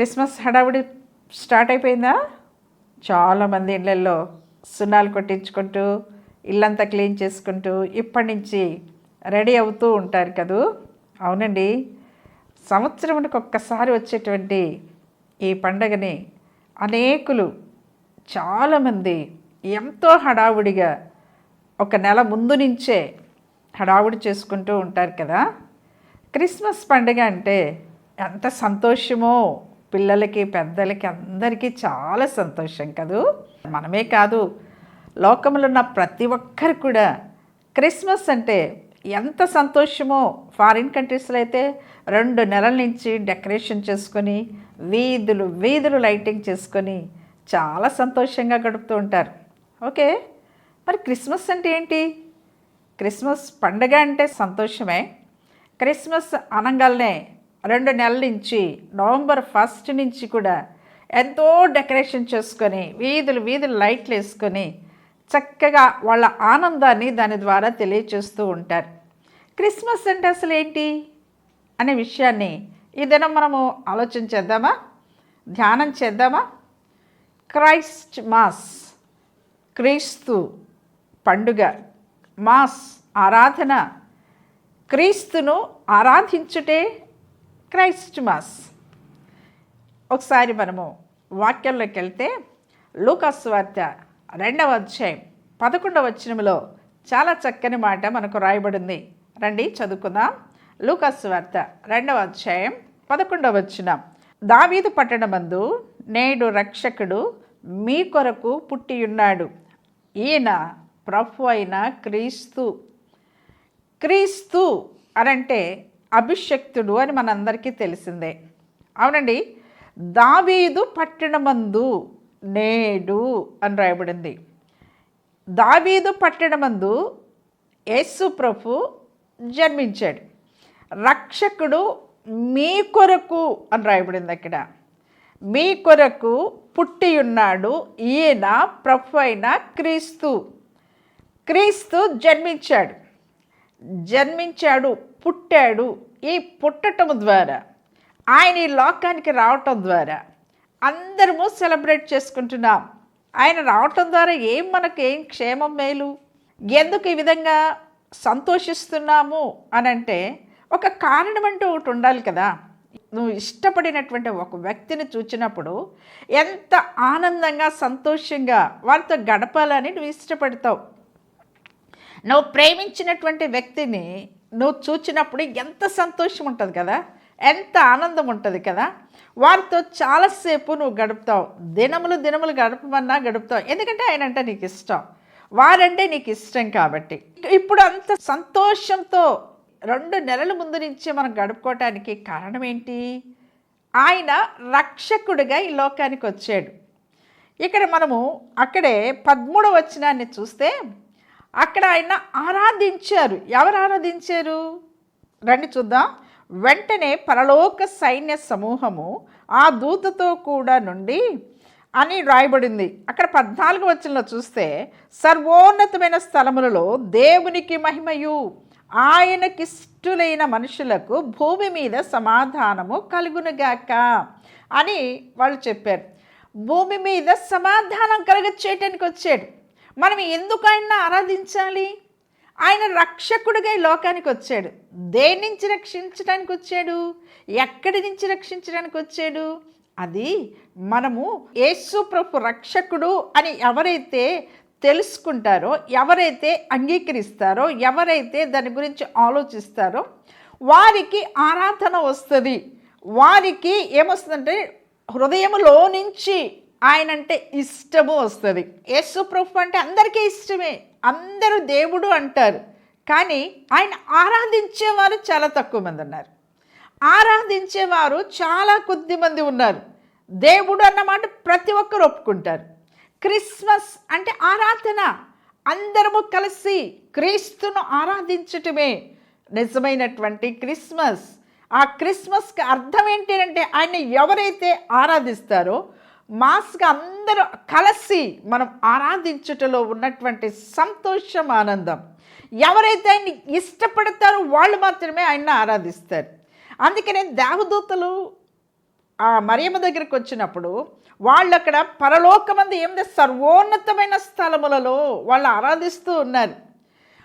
Christmas హడావుడి start అయిపోయిందా? చాలామంది ఇళ్ళల్లో సున్నాలు కొట్టించుకుంటూ ఇల్లంతా క్లీన్ చేసుకుంటూ ఇప్పటి నుంచి రెడీ అవుతూ ఉంటారు కదూ? అవునండి. సంవత్సరానికి ఒక్కసారి వచ్చేటువంటి ఈ పండగని అనేకులు చాలామంది ఎంతో హడావుడిగా ఒక నెల ముందు నుంచే హడావుడి చేసుకుంటూ ఉంటారు కదా? క్రిస్మస్ పండుగ అంటే ఎంత సంతోషమో! పిల్లలకి పెద్దలకి అందరికీ చాలా సంతోషం కదూ? మనమే కాదు లోకంలో ఉన్న ప్రతి ఒక్కరు కూడా క్రిస్మస్ అంటే ఎంత సంతోషమో ఫారిన్ కంట్రీస్లో అయితే రెండు నెలల నుంచి డెకరేషన్ చేసుకొని వీధులు వీధులు లైటింగ్ చేసుకొని చాలా సంతోషంగా గడుపుతూ ఉంటారు. ఓకే? మరి క్రిస్మస్ అంటే ఏంటి? క్రిస్మస్ పండగ అంటే సంతోషమే. క్రిస్మస్ అనగానే రెండు నెలల నుంచి నవంబర్ ఫస్ట్ నుంచి కూడా ఎంతో డెకరేషన్ చేసుకొని వీధులు వీధులు లైట్లు వేసుకొని చక్కగా వాళ్ళ ఆనందాన్ని దాని ద్వారా తెలియచేస్తూ ఉంటారు. క్రిస్మస్ అంటే అసలు ఏంటి? అనే విషయాన్ని ఈ దినం మనము ఆలోచన చేద్దామా? ధ్యానం చేద్దామా? క్రైస్ట్ మాస్ క్రీస్తు పండుగ మాస్ ఆరాధన క్రీస్తును ఆరాధించుటే క్రైస్ట్ మాస్ ఒకసారి మనము వాక్యంలోకి వెళ్తే లూకాస్ వార్త రెండవ అధ్యాయం పదకొండవ వచనంలో చాలా చక్కని మాట మనకు రాయబడింది. రండి చదువుకుందాం. లూకాస్ వార్త రెండవ అధ్యాయం పదకొండవ వచనం. దావీదు పట్టణమందు నేడు రక్షకుడు మీ కొరకు పుట్టి ఉన్నాడు ఈయన ప్రభు అయిన క్రీస్తు. క్రీస్తు అనంటే అభిషక్తుడు అని మనందరికీ తెలిసిందే. అవునండి దావీదు పట్టణమందు నేడు అని రాయబడింది. దావీదు పట్టణమందు యేసు ప్రభు జన్మించాడు. రక్షకుడు మీ కొరకు అని రాయబడింది అక్కడ. మీ కొరకు పుట్టి ఉన్నాడు ఈయన ప్రభు అయిన క్రీస్తు. క్రీస్తు జన్మించాడు. జన్మించాడు పుట్టాడు ఈ పుట్టటం ద్వారా ఆయన ఈ లోకానికి రావటం ద్వారా అందరము సెలబ్రేట్ చేసుకుంటున్నాం. ఆయన రావటం ద్వారా ఏం మనకు ఏం క్షేమం మేలు? ఎందుకు ఈ విధంగా సంతోషిస్తున్నాము అని అంటే ఒక కారణం అంటూ ఒకటి ఉండాలి కదా. నువ్వు ఇష్టపడినటువంటి ఒక వ్యక్తిని చూచినప్పుడు ఎంత ఆనందంగా సంతోషంగా వారితో గడపాలని నువ్వు ఇష్టపడతావు. నువ్వు ప్రేమించినటువంటి వ్యక్తిని నువ్వు చూచినప్పుడు ఎంత సంతోషం ఉంటుంది కదా? ఎంత ఆనందం ఉంటుంది కదా? వారితో చాలాసేపు నువ్వు గడుపుతావు. దినములు దినములు గడపమన్నా గడుపుతావు. ఎందుకంటే ఆయన అంటే నీకు ఇష్టం. వారంటే నీకు ఇష్టం కాబట్టి. ఇప్పుడు అంత సంతోషంతో రెండు నెలల ముందు నుంచే మనం గడుపుకోవటానికి కారణం ఏంటి? ఆయన రక్షకుడిగా ఈ లోకానికి వచ్చాడు. ఇక్కడ మనము అక్కడే పదమూడవ వచనాన్ని చూస్తే అక్కడ ఆయన ఆరాధించారు. ఎవరు ఆరాధించారు? రండి చూద్దాం. వెంటనే పరలోక సైన్య సమూహము ఆ దూతతో కూడా నుండి అని రాయబడింది. అక్కడ పద్నాలుగు వచనంలో చూస్తే సర్వోన్నతమైన స్థలములలో దేవునికి మహిమయు ఆయనకిష్టులైన మనుషులకు భూమి మీద సమాధానము కలుగునుగాక అని వాళ్ళు చెప్పారు. భూమి మీద సమాధానం కలుగ చేయటానికి వచ్చాడు. మనం ఎందుకు ఆయన ఆరాధించాలి? ఆయన రక్షకుడిగా ఈ లోకానికి వచ్చాడు. దేని నుంచి రక్షించడానికి వచ్చాడు? ఎక్కడి నుంచి రక్షించడానికి వచ్చాడు? అది మనము యేసు ప్రభు రక్షకుడు అని ఎవరైతే తెలుసుకుంటారో ఎవరైతే అంగీకరిస్తారో ఎవరైతే దాని గురించి ఆలోచిస్తారో వారికి ఆరాధన వస్తుంది. వారికి ఏమొస్తుందంటే హృదయములో నుంచి ఆయన అంటే ఇష్టము వస్తుంది. యేసు ప్రభు అంటే అందరికీ ఇష్టమే. అందరూ దేవుడు అంటారు. కానీ ఆయన ఆరాధించేవారు చాలా తక్కువ మంది ఉన్నారు. ఆరాధించేవారు చాలా కొద్ది మంది ఉన్నారు. దేవుడు అన్నమాట ప్రతి ఒక్కరు ఒప్పుకుంటారు. క్రిస్మస్ అంటే ఆరాధన. అందరము కలిసి క్రీస్తును ఆరాధించటమే నిజమైనటువంటి క్రిస్మస్. ఆ క్రిస్మస్కి అర్థం ఏంటి అంటే ఆయన ఎవరైతే ఆరాధిస్తారో మాస్గా అందరూ కలిసి మనం ఆరాధించుటలో ఉన్నటువంటి సంతోషం ఆనందం. ఎవరైతే ఆయన్ని ఇష్టపడతారో వాళ్ళు మాత్రమే ఆయన్ని ఆరాధిస్తారు. అందుకనే దేవదూతలు ఆ మరియమ్మ దగ్గరికి వచ్చినప్పుడు వాళ్ళు అక్కడ పరలోకమంది ఏమిటి సర్వోన్నతమైన స్థలములలో వాళ్ళు ఆరాధిస్తూ ఉన్నారు.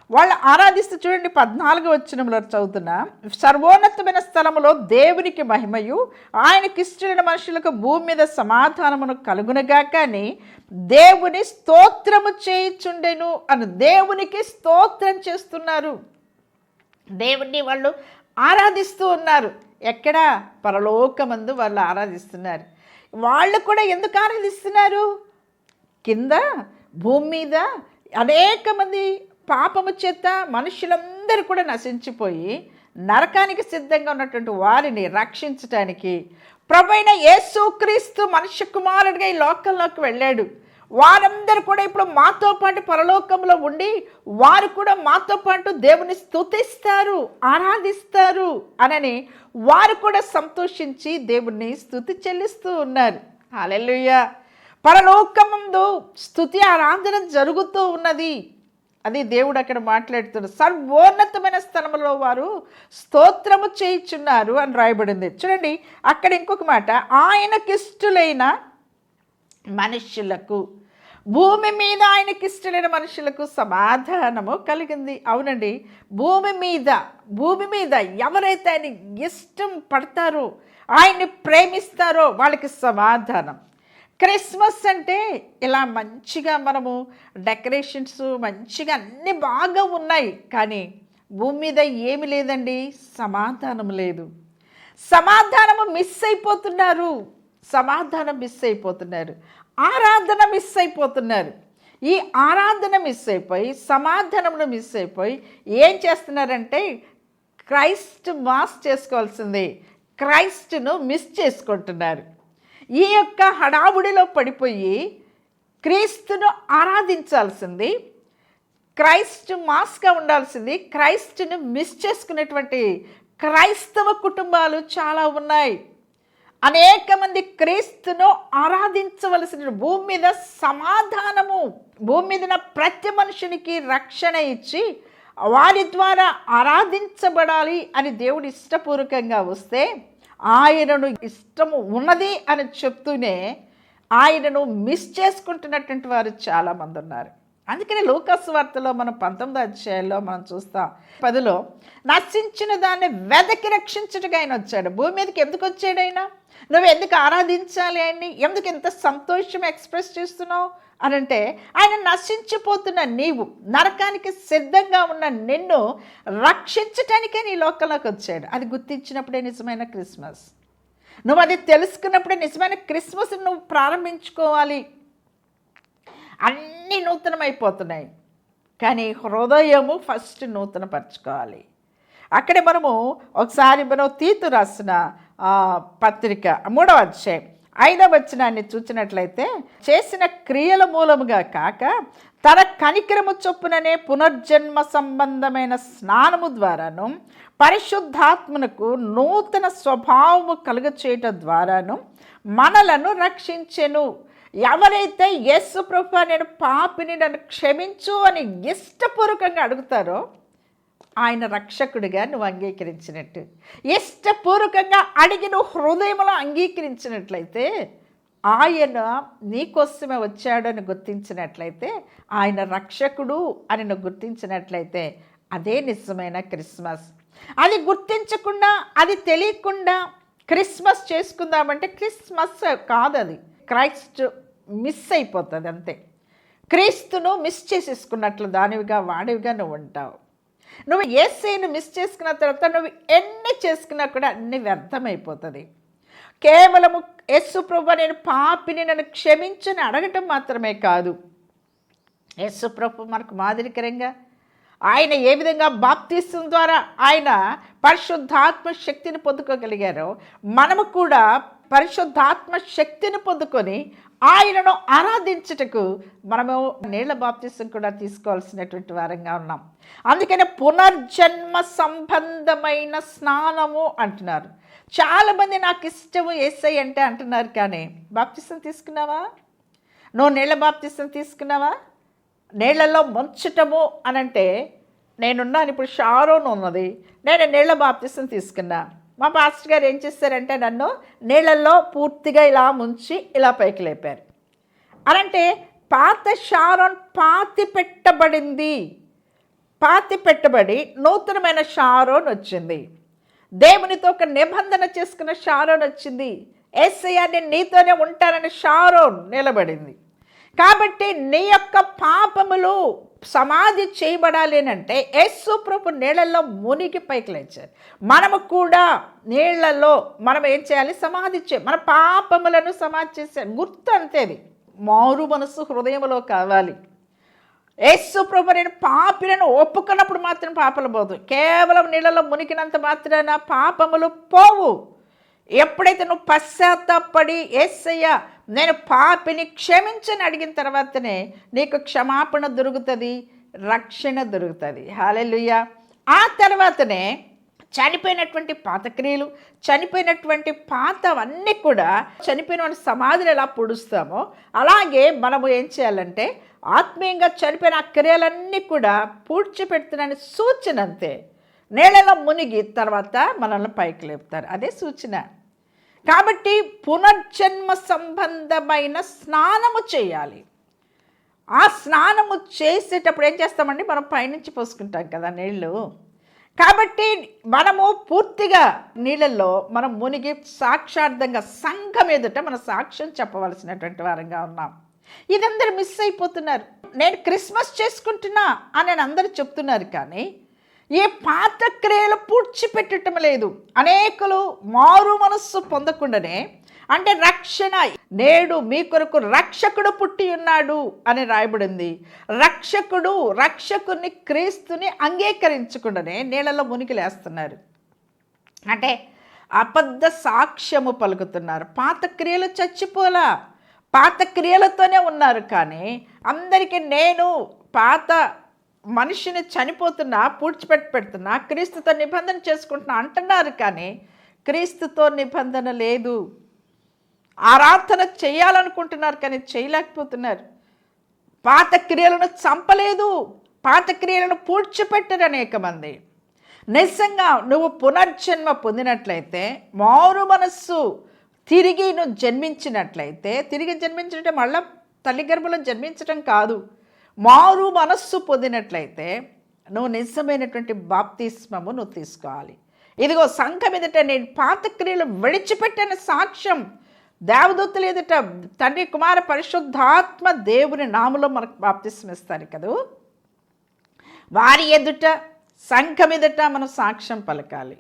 వాళ్ళు ఆరాధిస్తూ చూడండి పద్నాలుగు వచ్చినంలో చదువుతున్న. సర్వోన్నతమైన స్థలములో దేవునికి మహిమయు ఆయనకి ఇష్టమైన మనుషులకు భూమి మీద సమాధానమును కలుగునగా కానీ దేవుని స్తోత్రము చేయుచుండెను అని దేవునికి స్తోత్రం చేస్తున్నారు. దేవుణ్ణి వాళ్ళు ఆరాధిస్తూ ఉన్నారు. ఎక్కడ? పరలోకమందు వాళ్ళు ఆరాధిస్తున్నారు. వాళ్ళు కూడా ఎందుకు ఆరాధిస్తున్నారు? కింద భూమి మీద అనేక మంది పాపము చేత మనుషులందరూ కూడా నశించిపోయి నరకానికి సిద్ధంగా ఉన్నటువంటి వారిని రక్షించటానికి ప్రభైన యేసుక్రీస్తు మనుష్య కుమారుడిగా ఈ లోకంలోకి వెళ్ళాడు. వారందరూ కూడా ఇప్పుడు మాతో పాటు పరలోకంలో ఉండి వారు కూడా మాతో పాటు దేవుని స్థుతిస్తారు ఆరాధిస్తారు అనని వారు కూడా సంతోషించి దేవుణ్ణి స్థుతి చెల్లిస్తూ ఉన్నారు. అలెలుయ్య పరలోకముందు స్థుతి ఆరాధన జరుగుతూ ఉన్నది. అది దేవుడు అక్కడ మాట్లాడుతున్నారు సర్వోన్నతమైన స్థలంలో వారు స్తోత్రము చేయించున్నారు అని రాయబడింది. చూడండి అక్కడ ఇంకొక మాట ఆయనకిష్టులైన మనుష్యులకు భూమి మీద ఆయనకిష్టమైన మనుషులకు సమాధానము కలిగింది. అవునండి భూమి మీద భూమి మీద ఎవరైతే ఆయన ఇష్టం పడతారో ఆయన్ని ప్రేమిస్తారో వాళ్ళకి సమాధానం. క్రిస్మస్ అంటే ఇలా మంచిగా మనము డెకరేషన్స్ మంచిగా అన్నీ బాగా ఉన్నాయి కానీ భూమి మీద ఏమి లేదండి సమాధానం లేదు. సమాధానము మిస్ అయిపోతున్నారు. సమాధానం మిస్ అయిపోతున్నారు. ఆరాధన మిస్ అయిపోతున్నారు. ఈ ఆరాధన మిస్ అయిపోయి సమాధానమును మిస్ అయిపోయి ఏం చేస్తున్నారంటే క్రైస్ట్ మాస్ చేసుకోవాల్సింది. క్రైస్ట్ను మిస్ చేసుకుంటున్నారు. ఈ యొక్క హడావుడిలో పడిపోయి క్రీస్తును ఆరాధించాల్సింది క్రైస్ట్ మాస్గా ఉండాల్సింది క్రైస్ట్ను మిస్ చేసుకునేటువంటి క్రైస్తవ కుటుంబాలు చాలా ఉన్నాయి. అనేక మంది క్రీస్తును ఆరాధించవలసిన భూమి మీద సమాధానము భూమి మీద ప్రతి మనుషునికి రక్షణ ఇచ్చి వారి ద్వారా ఆరాధించబడాలి అని దేవుడు ఇష్టపూర్వకంగా వస్తే ఆయనను ఇష్టము ఉన్నది అని చెప్తూనే ఆయనను మిస్ చేసుకుంటున్నటువంటి వారు చాలామంది ఉన్నారు. అందుకని లోకస్ వార్తలో మనం పంతొమ్మిది అధ్యాయంలో మనం చూస్తాం. పదిలో నశించిన దాన్ని వెదకి రక్షించుటగా ఆయన వచ్చాడు. భూమి మీదకి ఎందుకు వచ్చాడు ఆయన? నువ్వు ఎందుకు ఆరాధించాలి ఆయన్ని? ఎందుకు ఎంత సంతోషం ఎక్స్ప్రెస్ చేస్తున్నావు? అని అంటే ఆయన నశించిపోతున్న నీవు నరకానికి సిద్ధంగా ఉన్న నిన్ను రక్షించటానికే నీ లోకంలోకి వచ్చాడు. అది గుర్తించినప్పుడే నిజమైన క్రిస్మస్. నువ్వు అది తెలుసుకున్నప్పుడే నిజమైన క్రిస్మస్ నువ్వు ప్రారంభించుకోవాలి. అన్నీ నూతనమైపోతున్నాయి. కానీ హృదయము ఫస్ట్ నూతనపరచుకోవాలి. అక్కడే మనము ఒకసారి మనం తీతు రాసిన పత్రిక మూడవ అధ్యాయం. ఐదవ వచనాన్ని చూసినట్లయితే చేసిన క్రియల మూలముగా కాక తన కనికరము చొప్పుననే పునర్జన్మ సంబంధమైన స్నానము ద్వారాను పరిశుద్ధాత్మనకు నూతన స్వభావము కలుగచేయటం ద్వారాను మనలను రక్షించెను. ఎవరైతే యేసు ప్రభు నేను పాపిని నన్ను క్షమించు అని ఇష్టపూర్వకంగా అడుగుతారో ఆయన రక్షకుడిగా నువ్వు అంగీకరించినట్టు. ఇష్టపూర్వకంగా అడిగి నువ్వు హృదయంలో అంగీకరించినట్లయితే ఆయన నీకోసమే వచ్చాడని గుర్తించినట్లయితే ఆయన రక్షకుడు అని నువ్వు గుర్తించినట్లయితే అదే నిజమైన క్రిస్మస్. అది గుర్తించకుండా అది తెలియకుండా క్రిస్మస్ చేసుకుందామంటే క్రిస్మస్ కాదు అది. క్రైస్ట్ మిస్ అయిపోతుంది అంతే. క్రీస్తును మిస్ చేసేసుకున్నట్లు దానివిగా వాడివిగా నువ్వు ఉంటావు. నువ్వు ఏసైను మిస్ చేసుకున్న తర్వాత నువ్వు ఎన్ని చేసుకున్నా కూడా అన్ని వ్యర్థమైపోతుంది. కేవలము యస్సు ప్రభు నేను పాపిని నన్ను క్షమించని అడగటం మాత్రమే కాదు. యస్సు ప్రభు మనకు మాదిరికరంగా ఆయన ఏ విధంగా బాప్తీసం ద్వారా ఆయన పరిశుద్ధాత్మ శక్తిని పొందుకోగలిగారో మనము కూడా పరిశుద్ధాత్మ శక్తిని పొందుకొని ఆయనను ఆరాధించుటకు మనము నీళ్ళ బాప్తిసం కూడా తీసుకోవాల్సినటువంటి వారంగా ఉన్నాం. అందుకని పునర్జన్మ సంబంధమైన స్నానము అంటున్నారు. చాలామంది నాకు ఇష్టము ఏసై అంటే అంటున్నారు కానీ బాప్తిసం తీసుకున్నావా? నువ్వు నీళ్ళ బాప్తిసం తీసుకున్నావా? నీళ్ళలో ముంచటము అని అంటే నేనున్నాను ఇప్పుడు షారోన్ ఉన్నది నేను నీళ్ళ బాప్తిసం తీసుకున్నా. మా పాస్టర్ గారు ఏం చేస్తారంటే నన్ను నీళ్ళల్లో పూర్తిగా ఇలా ముంచి ఇలా పైకి లేపారు. అనంటే పాత షారోన్ పాతి పెట్టబడింది. పాతి పెట్టబడి నూతనమైన షారోన్ వచ్చింది. దేవునితో ఒక నిబంధన చేసుకున్న షారోన్ వచ్చింది. ఏసయ్య నేను నీతోనే ఉంటానని షారోన్ నిలబడింది. కాబట్టి నీ యొక్క పాపములు సమాధి చేయబడాలి అంటే యేసు ప్రభు నీళ్ళల్లో మునిగి పైకి లేచారు. మనము కూడా నీళ్ళలో మనం ఏం చేయాలి? సమాధి చే మన పాపములను సమాధి చేసే గుర్తు అంతేది మారు మనసు హృదయంలో కావాలి. యేసు ప్రభు నేను పాపిలను ఒప్పుకున్నప్పుడు మాత్రం పాపలు పోదు. కేవలం నీళ్ళలో మునిగినంత మాత్రాన పాపములు పోవు. ఎప్పుడైతే నువ్వు పశ్చాత్తాపడి ఏసయ్య నేను పాపిని క్షమించని అడిగిన తర్వాతనే నీకు క్షమాపణ దొరుకుతుంది రక్షణ దొరుకుతుంది. హాలెలుయ్య ఆ తర్వాతనే చనిపోయినటువంటి పాత క్రియలు చనిపోయినటువంటి పాతవన్నీ కూడా చనిపోయిన వాళ్ళ సమాధిని ఎలా పొడుస్తామో అలాగే మనము ఏం చేయాలంటే ఆత్మీయంగా చనిపోయిన ఆ క్రియలన్నీ కూడా పూడ్చిపెడుతున్నాని సూచన అంతే. నీళ్ళలో మునిగి తర్వాత మనల్ని పైకి లేపుతారు. అదే సూచన. కాబట్టి పునర్జన్మ సంబంధమైన స్నానము చేయాలి. ఆ స్నానము చేసేటప్పుడు ఏం చేస్తామండి? మనం పైనుంచి పోసుకుంటాం కదా నీళ్ళు. కాబట్టి మనము పూర్తిగా నీళ్ళల్లో మనం మునిగి సాక్షార్థంగా సంఘం ఎదుట మన సాక్ష్యం చెప్పవలసినటువంటి వారంగా ఉన్నాం. ఇదందరూ మిస్ అయిపోతున్నారు. నేను క్రిస్మస్ చేసుకుంటున్నా అని అందరూ చెప్తున్నారు కానీ ఈ పాత క్రియలు పూడ్చిపెట్టడం లేదు. అనేకులు మారు మనస్సు పొందకుండానే అంటే రక్షణ నేడు మీ కొరకు రక్షకుడు పుట్టి ఉన్నాడు అని రాయబడింది. రక్షకుడు రక్షకుని క్రీస్తుని అంగీకరించకుండానే నీళ్ళలో మునిగి లేస్తున్నారు. అంటే అబద్ధ సాక్ష్యము పలుకుతున్నారు. పాత క్రియలు చచ్చిపోలా. పాత క్రియలతోనే ఉన్నారు కానీ అందరికీ నేను పాత మనిషిని చనిపోతున్నా పూడ్చిపెట్టి పెడుతున్నా క్రీస్తుతో నిబంధన చేసుకుంటున్నా అంటున్నారు కానీ క్రీస్తుతో నిబంధన లేదు. ఆరాధన చేయాలనుకుంటున్నారు కానీ చేయలేకపోతున్నారు. పాత క్రియలను చంపలేదు. పాత క్రియలను పూడ్చిపెట్టరు అనేక మంది. నిజంగా నువ్వు పునర్జన్మ పొందినట్లయితే మారు మనస్సు తిరిగి నువ్వు జన్మించినట్లయితే తిరిగి జన్మించడం మళ్ళీ తల్లి గర్భంలో జన్మించడం కాదు. మారు మనస్సు పొందినట్లయితే నువ్వు నిజమైనటువంటి బాప్తిస్మము నువ్వు తీసుకోవాలి. ఇదిగో సంఘం ఎదుట నేను పాత క్రియలు విడిచిపెట్టిన సాక్ష్యం. దేవదూతలు ఎదుట తండ్రి కుమార పరిశుద్ధాత్మ దేవుని నామలో మనకు బాప్తిస్మిస్తారు కదూ? వారి ఎదుట సంఘం ఎదుట మనం సాక్ష్యం పలకాలి.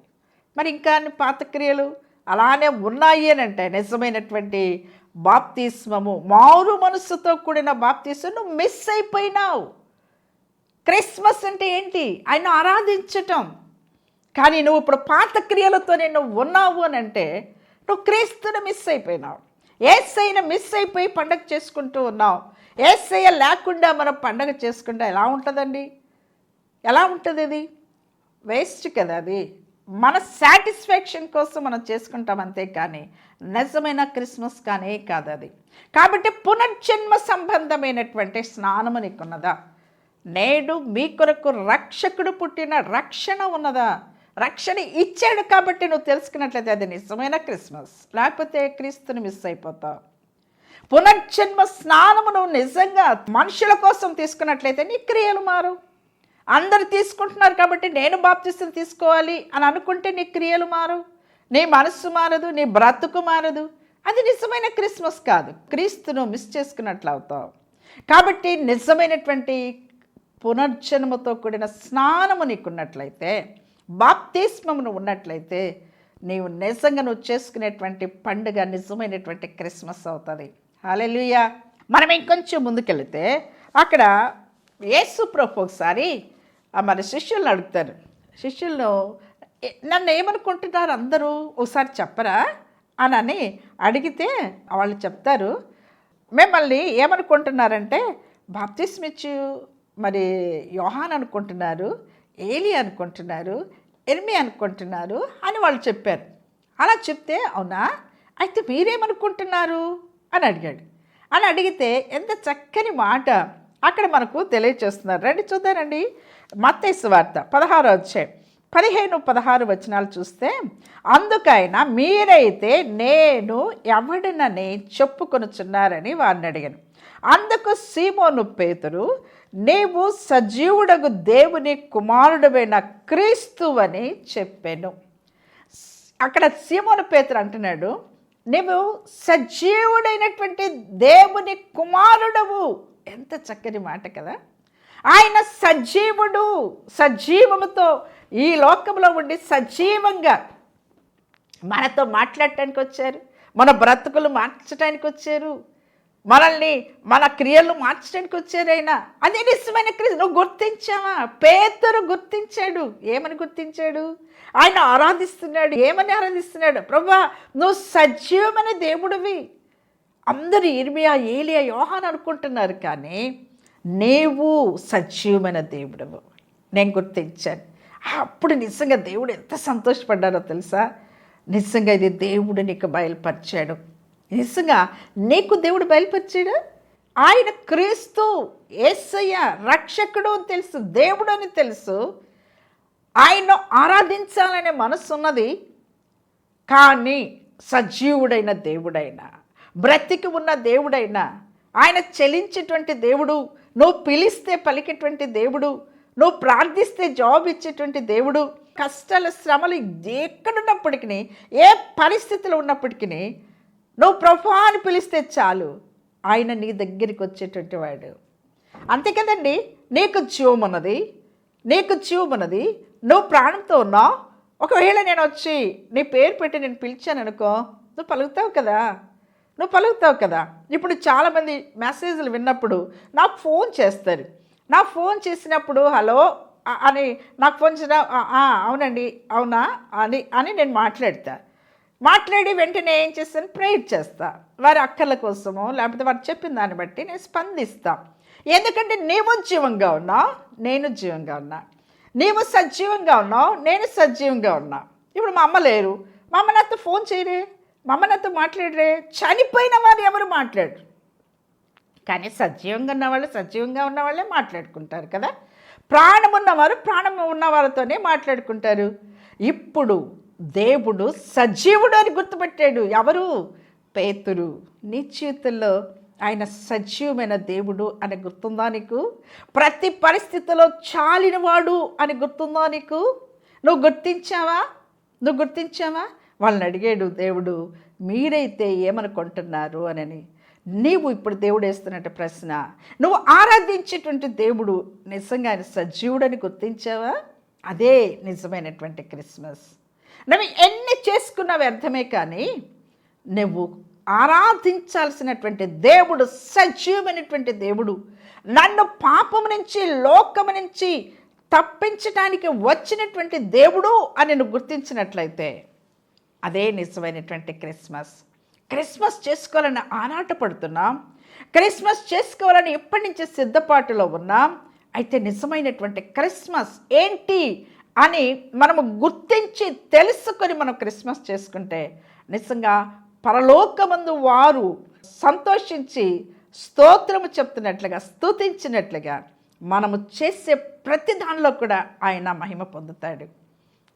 మరి ఇంకా పాత క్రియలు అలానే ఉన్నాయి అని అంటే నిజమైనటువంటి బాప్తిస్మము. మారు మనస్సుతో కూడిన బాప్తిస్మ నువ్వు మిస్ అయిపోయినావు. క్రిస్మస్ అంటే ఏంటి? ఆయన ఆరాధించటం. కానీ నువ్వు ఇప్పుడు పాత క్రియలతో నేను ఉన్నావు అని అంటే నువ్వు క్రీస్తుని మిస్ అయిపోయినావు. ఏసైన మిస్ అయిపోయి పండగ చేసుకుంటూ ఉన్నావు. ఏసయ్య లేకుండా మనం పండగ చేసుకుంటే ఎలా ఉంటుందండి? ఎలా ఉంటుంది ఇది? వేస్ట్ కదా అది. మన సాటిస్ఫాక్షన్ కోసం మనం చేసుకుంటాం అంతే కానీ నిజమైన క్రిస్మస్ కానే కాదు అది. కాబట్టి పునర్జన్మ సంబంధమైనటువంటి స్నానము నీకున్నదా? నేడు మీ కొరకు రక్షకుడు పుట్టిన రక్షణ ఉన్నదా? రక్షణ ఇచ్చాడు కాబట్టి నువ్వు తెలుసుకున్నట్లయితే అది నిజమైన క్రిస్మస్. లేకపోతే క్రీస్తుని మిస్ అయిపోతావు. పునర్జన్మ స్నానము నువ్వు నిజంగా మనుషుల కోసం తీసుకున్నట్లయితే నీ క్రియలు మారు. అందరు తీసుకుంటున్నారు కాబట్టి నేను బాప్తిస్తులు తీసుకోవాలి అని అనుకుంటే నీ క్రియలు మారు. నీ మనస్సు మారదు నీ బ్రతుకు మారదు. అది నిజమైన క్రిస్మస్ కాదు. క్రీస్తును మిస్ చేసుకున్నట్లు అవుతావు. కాబట్టి నిజమైనటువంటి పునర్జన్మతో కూడిన స్నానము నీకున్నట్లయితే బాప్తిస్మమును ఉన్నట్లయితే నీవు నిజంగా నువ్వు చేసుకునేటువంటి పండుగ నిజమైనటువంటి క్రిస్మస్ అవుతుంది. హాలెలుయా మనం ఇంకొంచెం ముందుకెళితే అక్కడ యేసు ప్రభు ఒకసారి మరి శిష్యులను అడుగుతారు. శిష్యులను నన్ను ఏమనుకుంటున్నారు అందరూ? ఒకసారి చెప్పరా? అని అడిగితే వాళ్ళు చెప్తారు. మిమ్మల్ని ఏమనుకుంటున్నారంటే బాప్తిస్మిచ్చు మరి యోహాన్ అనుకుంటున్నారు ఏలి అనుకుంటున్నారు ఎర్మి అనుకుంటున్నారు అని వాళ్ళు చెప్పారు. అలా చెప్తే అవునా? అయితే మీరేమనుకుంటున్నారు? అని అడిగాడు. అని అడిగితే ఎంత చక్కని మాట అక్కడ మనకు తెలియచేస్తున్నారు. రండి చూద్దానండి మత్తైసు వార్త పదహారో వచ్చాయి పదిహేను పదహారు వచనాలు చూస్తే అందుకైనా మీరైతే నేను ఎవడినని చెప్పుకొనుచున్నారని వారిని అడిగాను. అందుకు సీమోను పేతురు నీవు సజీవుడగు దేవుని కుమారుడమైన క్రీస్తువని చెప్పాను. అక్కడ సీమోను పేతురు అంటున్నాడు నీవు సజీవుడైనటువంటి దేవుని కుమారుడవు. ఎంత చక్కని మాట కదా. ఆయన సజీవుడు సజీవముతో ఈ లోకంలో ఉండి సజీవంగా మనతో మాట్లాడటానికి వచ్చారు. మన బ్రతుకులు మార్చడానికి వచ్చారు. మనల్ని మన క్రియలు మార్చడానికి వచ్చారు ఆయన. అదే నిజమైన క్రియ. నువ్వు గుర్తించావా? పేదరు గుర్తించాడు. ఏమని గుర్తించాడు? ఆయన ఆరాధిస్తున్నాడు. ఏమని ఆరాధిస్తున్నాడు? ప్రభా నువ్వు సజీవమైన దేవుడివి. అందరూ ఇర్మియా ఏలియా యోహాన్ అనుకుంటున్నారు కానీ నీవు సజీవమైన దేవుడవు. నేను గుర్తించాను. అప్పుడు నిజంగా దేవుడు ఎంత సంతోషపడ్డారో తెలుసా? నిజంగా ఇది దేవుడు నీకు బయలుపరిచాడు. నిజంగా నీకు దేవుడు బయలుపరిచాడు? ఆయన క్రీస్తు ఏసయ్య రక్షకుడు అని తెలుసు దేవుడు అని తెలుసు. ఆయన్ను ఆరాధించాలనే మనసు ఉన్నది. కానీ సజీవుడైన దేవుడైనా బ్రతికి ఉన్న దేవుడైనా ఆయన చెలించేటువంటి దేవుడు నువ్వు పిలిస్తే పలికేటువంటి దేవుడు నువ్వు ప్రార్థిస్తే జాబ్ ఇచ్చేటువంటి దేవుడు కష్టాలు శ్రమలు ఎక్కడున్నప్పటికీ ఏ పరిస్థితిలో ఉన్నప్పటికీ నువ్వు ప్రభు అని పిలిస్తే చాలు. ఆయన నీ దగ్గరికి వచ్చేటువంటి వాడు. అంతే కదండి నీకు జీవం ఉన్నది నీకు జీవం ఉన్నది నువ్వు ప్రాణంతో ఉన్నావు ఒకవేళ నేను వచ్చి నీ పేరు పెట్టి నేను పిలిచాను అనుకో నువ్వు పలుకుతావు కదా. నువ్వు పలుకుతావు కదా? ఇప్పుడు చాలామంది మెసేజ్లు విన్నప్పుడు నాకు ఫోన్ చేస్తారు. నా ఫోన్ చేసినప్పుడు హలో అని నాకు ఫోన్ చేసిన అవునండి అవునా అని అని నేను మాట్లాడతా. మాట్లాడి వెంటనే ఏం చేస్తాను? ప్రేయర్ చేస్తా. వారి అక్కల కోసమో లేకపోతే వారు చెప్పిన దాన్ని బట్టి నేను స్పందిస్తా. ఎందుకంటే నీవు జీవంగా ఉన్నావు నేను జీవంగా ఉన్నా. నీవు సజీవంగా ఉన్నావు నేను సజీవంగా ఉన్నా. ఇప్పుడు మా అమ్మ లేరు. మా అమ్మ నాతో ఫోన్ చేయరే? మా నాతో మాట్లాడరే చనిపోయిన వారు ఎవరు మాట్లాడరు. కానీ సజీవంగా ఉన్నవాళ్ళు సజీవంగా ఉన్న వాళ్ళే మాట్లాడుకుంటారు కదా. ప్రాణం ఉన్నవారు ప్రాణం ఉన్నవారితోనే మాట్లాడుకుంటారు. ఇప్పుడు దేవుడు సజీవుడు అని గుర్తుపెట్టాడు. ఎవరు? పేతురు. నీ చేతుల్లో ఆయన సజీవమైన దేవుడు అని గుర్తుందా నీకు? ప్రతి పరిస్థితిలో చాలినవాడు అని గుర్తుందా నీకు? నువ్వు గుర్తించావా? నువ్వు గుర్తించావా? వాళ్ళని అడిగాడు దేవుడు మీరైతే ఏమనుకుంటున్నారు? అని నీవు ఇప్పుడు దేవుడు వేస్తున్నట్టు ప్రశ్న. నువ్వు ఆరాధించేటువంటి దేవుడు నిజంగా ఆయన సజీవుడని గుర్తించావా? అదే నిజమైనటువంటి క్రిస్మస్. నువ్వు ఎన్ని చేసుకున్న వ్యర్థమే కానీ నువ్వు ఆరాధించాల్సినటువంటి దేవుడు సజీవమైనటువంటి దేవుడు నన్ను పాపము నుంచి లోకము నుంచి తప్పించడానికి వచ్చినటువంటి దేవుడు అని నువ్వు గుర్తించినట్లయితే అదే నిజమైనటువంటి క్రిస్మస్. క్రిస్మస్ చేసుకోవాలని ఆరాటపడుతున్నాం క్రిస్మస్ చేసుకోవాలని ఎప్పటి నుంచి సిద్ధపాటులో ఉన్నాం. అయితే నిజమైనటువంటి క్రిస్మస్ ఏంటి అని మనము గుర్తించి తెలుసుకొని మనం క్రిస్మస్ చేసుకుంటే నిజంగా పరలోకమందు వారు సంతోషించి స్తోత్రము చెప్తున్నట్లుగా స్తుతించినట్లుగా మనము చేసే ప్రతి దానిలో కూడా ఆయన మహిమ పొందుతాడు.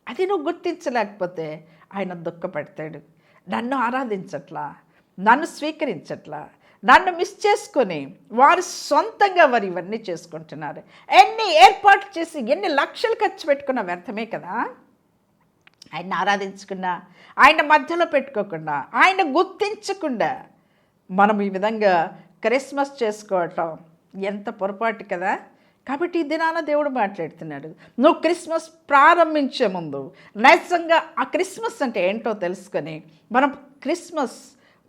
అది నువ్వు గుర్తించలేకపోతే ఆయన దుఃఖపడతాడు. నన్ను ఆరాధించట్లా? నన్ను స్వీకరించట్లా? నన్ను మిస్ చేసుకొని వారు సొంతంగా వారు ఇవన్నీ చేసుకుంటున్నారు. ఎన్ని ఏర్పాట్లు చేసి ఎన్ని లక్షలు ఖర్చు పెట్టుకున్న వ్యర్థమే కదా? ఆయన ఆరాధించకుండా ఆయన మధ్యలో పెట్టుకోకుండా ఆయన గుర్తించకుండా మనం ఈ విధంగా క్రిస్మస్ చేసుకోవటం ఎంత పొరపాటు కదా? కాబట్టి ఈ దినాన దేవుడు మాట్లాడుతున్నాడు నువ్వు క్రిస్మస్ ప్రారంభించే ముందు నిజంగా ఆ క్రిస్మస్ అంటే ఏంటో తెలుసుకొని మనం క్రిస్మస్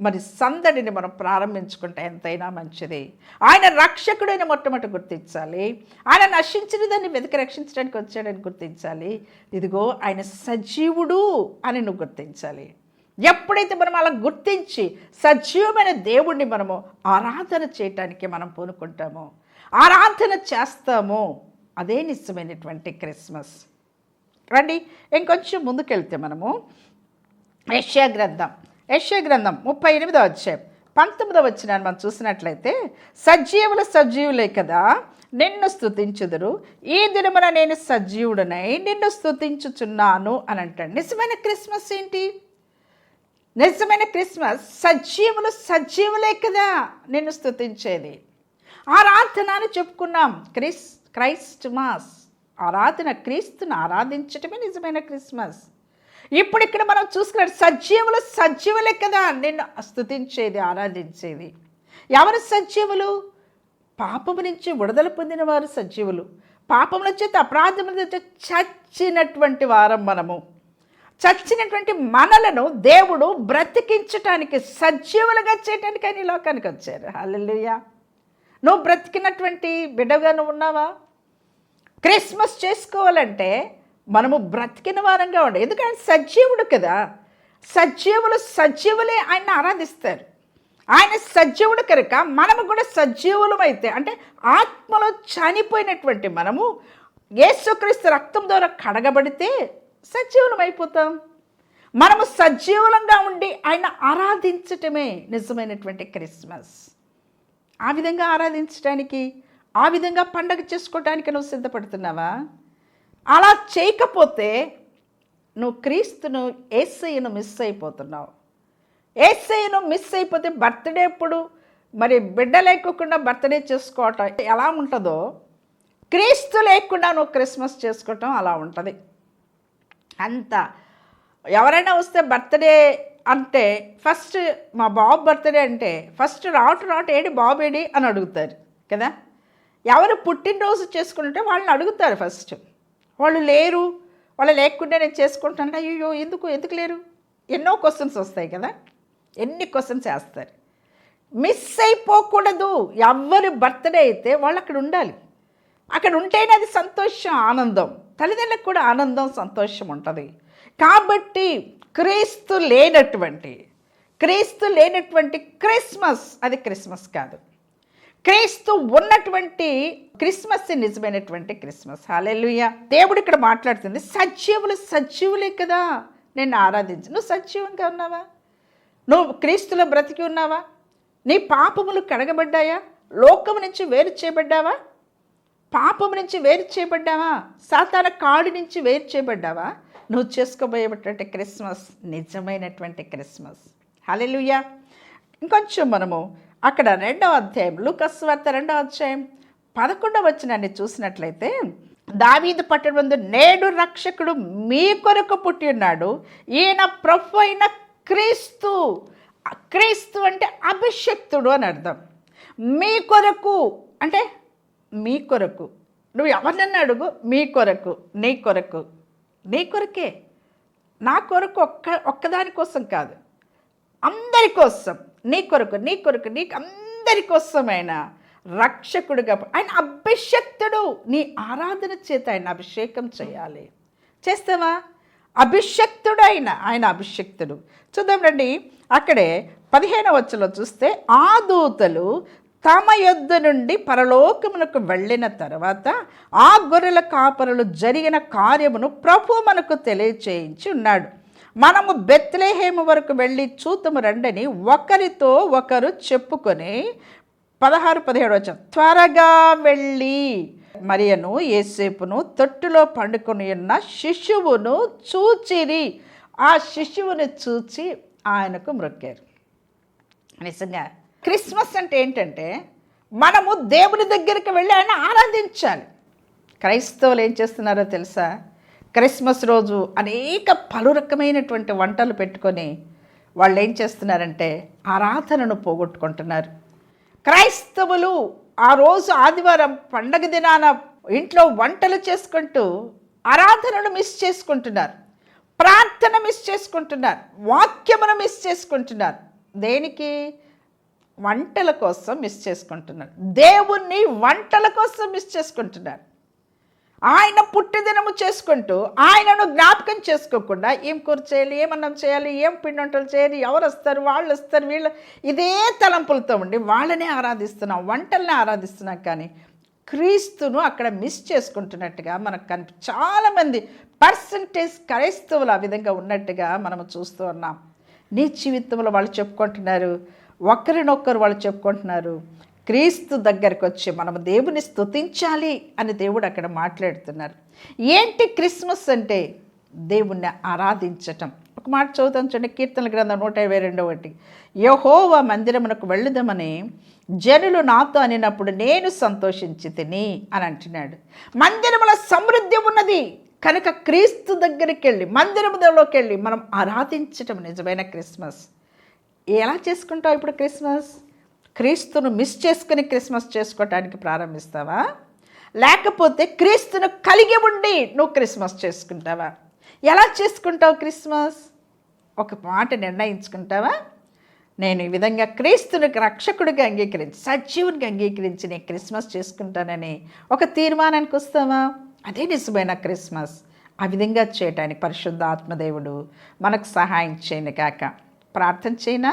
మరి సందడిని మనం ప్రారంభించుకుంటే ఎంతైనా మంచిది. ఆయన రక్షకుడైన మొట్టమొదటి గుర్తించాలి. ఆయన నశించిన దాన్ని వెతికి రక్షించడానికి వచ్చాడని గుర్తించాలి. ఇదిగో ఆయన సజీవుడు అని నువ్వు గుర్తించాలి. ఎప్పుడైతే మనం అలా గుర్తించి సజీవమైన దేవుణ్ణి మనము ఆరాధన చేయటానికి మనం పూనుకుంటామో ఆరాధన చేస్తామో. అదే నిజమైనటువంటి క్రిస్మస్. రండి ఇంకొంచెం ముందుకెళ్తే మనము యష్యా గ్రంథం. యష్యా గ్రంథం ముప్పై ఎనిమిదో అధ్యాయం. పంతొమ్మిదో వచ్చిన మనం చూసినట్లయితే సజీవుల సజీవులే కదా నిన్ను స్థుతించుదురు ఈ దినమున నేను సజీవుడనై నిన్ను స్థుతించుచున్నాను అని అంటాడు. నిజమైన క్రిస్మస్ ఏంటి? నిజమైన క్రిస్మస్ సజీవులు సజీవులే కదా నిన్ను స్థుతించేది ఆరాధన అని చెప్పుకున్నాం. క్రిస్ క్రైస్ట్ మాస్ ఆరాధన క్రీస్తుని ఆరాధించటమే నిజమైన క్రిస్మస్. ఇప్పుడు ఇక్కడ మనం చూసుకున్నాడు సజీవులు సజీవులే కదా. నిన్ను స్థుతించేది ఆరాధించేది. ఎవరు సజీవులు? పాపము నుంచి విడుదల పొందిన వారు సజీవులు. పాపముల చేత అపరాధముల చేత చచ్చినటువంటి వారం మనము. చచ్చినటువంటి మనలను దేవుడు బ్రతికించటానికి సజీవులుగా చేయటానికి ఆయన ఈ లోకానికి వచ్చారు. హల్లెలూయా. నువ్వు బ్రతికినటువంటి బిడ్డగా నువ్వు ఉన్నావా? క్రిస్మస్ చేసుకోవాలంటే మనము బ్రతికిన వారంగా ఉండాలి. ఎందుకంటే సజీవుడు కదా. సజీవులు సజీవులే ఆయన ఆరాధిస్తారు. ఆయన సజీవుడు కనుక మనము కూడా సజీవులమైతే అంటే ఆత్మలో చనిపోయినటువంటి మనము యేసుక్రీస్తు రక్తం ద్వారా కడగబడితే సజీవులం అయిపోతాం. మనము సజీవులంగా ఉండి ఆయన ఆరాధించటమే నిజమైనటువంటి క్రిస్మస్. ఆ విధంగా ఆరాధించడానికి ఆ విధంగా పండగ చేసుకోవడానికి నువ్వు సిద్ధపడుతున్నావా? అలా చేయకపోతే నువ్వు క్రీస్తును ఏసయ్యను మిస్ అయిపోతున్నావు. ఏసయ్యను మిస్ అయిపోతే బర్త్డే ఎప్పుడు? మరి బిడ్డ లేకోకుండా బర్త్డే చేసుకోవటం ఎలా ఉంటుందో క్రీస్తు లేకుండా నువ్వు క్రిస్మస్ చేసుకోవటం అలా ఉంటుంది. అంత ఎవరైనా వస్తే బర్త్డే అంటే ఫస్ట్ మా బాబు బర్త్డే అంటే ఫస్ట్ రాటు రాటు ఏడి బాబు ఏడి అని అడుగుతారు కదా? ఎవరు పుట్టినరోజు చేసుకుంటే వాళ్ళని అడుగుతారు ఫస్ట్ వాళ్ళు లేరు వాళ్ళు లేకుండా నేను చేసుకుంటాను అయ్యో ఎందుకు ఎందుకు లేరు? ఎన్నో క్వశ్చన్స్ వస్తాయి కదా? ఎన్ని క్వశ్చన్స్ వేస్తారు? మిస్ అయిపోకూడదు. ఎవరి బర్త్డే అయితే వాళ్ళు అక్కడ ఉండాలి. అక్కడ ఉంటేనే అది సంతోషం ఆనందం. తల్లిదండ్రులకు కూడా ఆనందం సంతోషం ఉంటుంది. కాబట్టి క్రీస్తు లేనటువంటి క్రీస్తు లేనటువంటి క్రిస్మస్ అది క్రిస్మస్ కాదు. క్రీస్తు ఉన్నటువంటి క్రిస్మస్ నిజమైనటువంటి క్రిస్మస్. హాలెలుయ దేవుడు ఇక్కడ మాట్లాడుతుంది సజీవులు సజీవులే కదా నేను ఆరాధించు. నువ్వు సజీవంగా ఉన్నావా? నువ్వు క్రీస్తులో బ్రతికి ఉన్నావా? నీ పాపములు కడగబడ్డాయా? లోకము నుంచి వేరు చేయబడ్డావా? పాపం నుంచి వేరు చేయబడ్డావా? సాతాన కాడి నుంచి వేరు చేయబడ్డావా? నువ్వు చేసుకోబోయేటువంటి క్రిస్మస్ నిజమైనటువంటి క్రిస్మస్. హలెలుయా ఇంకొంచెం మనము అక్కడ రెండవ అధ్యాయం లూకస్ వార్త రెండవ అధ్యాయం పదకొండవ వచ్చినాన్ని చూసినట్లయితే దావీదు పట్టణ ముందు నేడు రక్షకుడు మీ కొరకు పుట్టి ఉన్నాడు. ఈయన ప్రభు అయిన క్రీస్తు. క్రీస్తు అంటే అభిషక్తుడు అని అర్థం. మీ కొరకు అంటే మీ కొరకు. నువ్వు ఎవరినన్నా అడుగు మీ కొరకు నీ కొరకు. నీ కొరకే. నా కొరకు ఒక్క ఒక్కదాని కోసం కాదు. అందరి కోసం. నీ కొరకు నీ కొరకు నీకు అందరి కోసం ఆయన రక్షకుడుగా ఆయన అభిషక్తుడు. నీ ఆరాధన చేత ఆయన అభిషేకం చేయాలి. చేస్తావా? అభిషక్తుడు ఆయన ఆయన అభిషక్తుడు. చూద్దాం రండి. అక్కడే పదిహేను వచ్చలో చూస్తే ఆ దూతలు తమ యొద్ద నుండి పరలోకమునకు వెళ్ళిన తర్వాత ఆ గొర్రెల కాపరులు జరిగిన కార్యమును ప్రభు మనకు తెలియచేయించి ఉన్నాడు. మనము బెత్లేహేము వరకు వెళ్ళి చూతము రండని ఒకరితో ఒకరు చెప్పుకొని పదహారు పదిహేడు వచ్చాం త్వరగా వెళ్ళి మరియను ఏసేపును తొట్టులో పండుకొని ఉన్న శిశువును చూచిరి. ఆ శిశువుని చూచి ఆయనకు మ్రొక్కారు నిజంగా క్రిస్మస్ అంటే ఏంటంటే మనము దేవుని దగ్గరికి వెళ్ళి ఆయన ఆరాధించాలి. క్రైస్తవులు ఏం చేస్తున్నారో తెలుసా? క్రిస్మస్ రోజు అనేక పలు రకమైనటువంటి వంటలు పెట్టుకొని వాళ్ళు ఏం చేస్తున్నారంటే ఆరాధనను పోగొట్టుకుంటున్నారు. క్రైస్తవులు ఆ రోజు ఆదివారం పండగ దినాన ఇంట్లో వంటలు చేసుకుంటూ ఆరాధనను మిస్ చేసుకుంటున్నారు. ప్రార్థన మిస్ చేసుకుంటున్నారు. వాక్యమును మిస్ చేసుకుంటున్నారు. దేనికి? వంటల కోసం మిస్ చేసుకుంటున్నారు దేవుణ్ణి వంటల కోసం మిస్ చేసుకుంటున్నారు ఆయన పుట్టిదినము చేసుకుంటూ ఆయనను జ్ఞాపకం చేసుకోకుండా ఏం కూర చేయాలి ఏమన్నం చేయాలి ఏం పిండి వంటలు చేయాలి ఎవరు వస్తారు వాళ్ళు వస్తారు వీళ్ళు ఇదే తలంపులతో ఉండి వాళ్ళనే ఆరాధిస్తున్నాం వంటల్ని ఆరాధిస్తున్నాం కానీ క్రీస్తును అక్కడ మిస్ చేసుకుంటున్నట్టుగా మనకు కనిపి చాలామంది పర్సంటేజ్ క్రైస్తవులు ఆ విధంగా ఉన్నట్టుగా మనం చూస్తూ ఉన్నాం. నీ జీవితంలో వాళ్ళు చెప్పుకుంటున్నారు ఒకరినొక్కరు వాళ్ళు చెప్పుకుంటున్నారు. క్రీస్తు దగ్గరికి వచ్చి మనం దేవుని స్తుతించాలి అని దేవుడు అక్కడ మాట్లాడుతున్నారు. ఏంటి క్రిస్మస్ అంటే? దేవుణ్ణి ఆరాధించటం. ఒక మాట చదువుతాం చూడండి కీర్తన గ్రంథం నూట ఇరవై రెండవటి ఒకటి యహోవ మందిరమునకు వెళ్ళుదామని జనులు నాతో అనినప్పుడు నేను సంతోషించి తిని అని అంటున్నాడు. మందిరముల సమృద్ధి ఉన్నది. కనుక క్రీస్తు దగ్గరికి వెళ్ళి మందిరములోకి వెళ్ళి మనం ఆరాధించటం నిజమైన క్రిస్మస్. ఎలా చేసుకుంటావు ఇప్పుడు క్రిస్మస్? క్రీస్తును మిస్ చేసుకుని క్రిస్మస్ చేసుకోవటానికి ప్రారంభిస్తావా? లేకపోతే క్రీస్తును కలిగి ఉండి నువ్వు క్రిస్మస్ చేసుకుంటావా? ఎలా చేసుకుంటావు క్రిస్మస్? ఒక మాట నిర్ణయించుకుంటావా? నేను ఈ విధంగా క్రీస్తుని రక్షకుడిగా అంగీకరించి సజీవునికి అంగీకరించి నేను క్రిస్మస్ చేసుకుంటానని ఒక తీర్మానానికి వస్తావా? అదే నిజమైన క్రిస్మస్. ఆ విధంగా చేయటానికి పరిశుద్ధ ఆత్మదేవుడు మనకు సహాయం చేయను కాక ప్రార్థన చేయనా